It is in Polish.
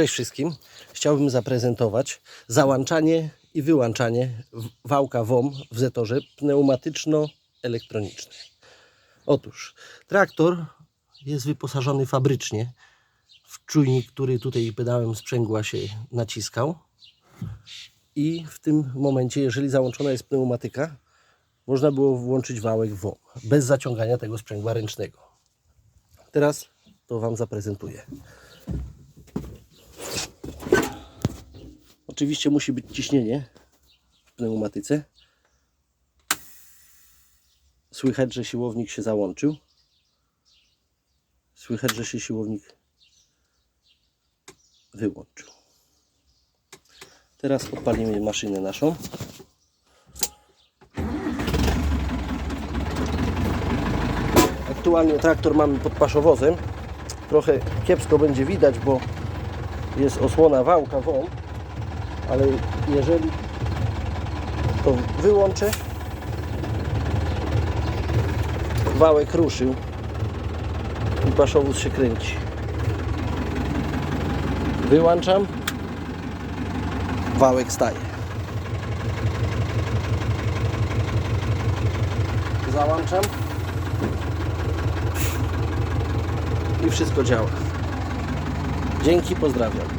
Cześć wszystkim. Chciałbym zaprezentować załączanie i wyłączanie wałka WOM w zetorze pneumatyczno-elektronicznej. Otóż traktor jest wyposażony fabrycznie w czujnik, który tutaj pedałem sprzęgła się naciskał. I w tym momencie, jeżeli załączona jest pneumatyka, można było włączyć wałek WOM bez zaciągania tego sprzęgła ręcznego. Teraz to Wam zaprezentuję. Oczywiście musi być ciśnienie w pneumatyce. Słychać, że siłownik się załączył. Słychać, że się siłownik wyłączył. Teraz odpalimy maszynę naszą. Aktualnie traktor mamy pod paszowozem. Trochę kiepsko będzie widać, bo jest osłona wałka WOM, ale jeżeli to wyłączę, wałek ruszył i paszowóz się kręci. Wyłączam, wałek staje. Załączam i wszystko działa. Dzięki, pozdrawiam.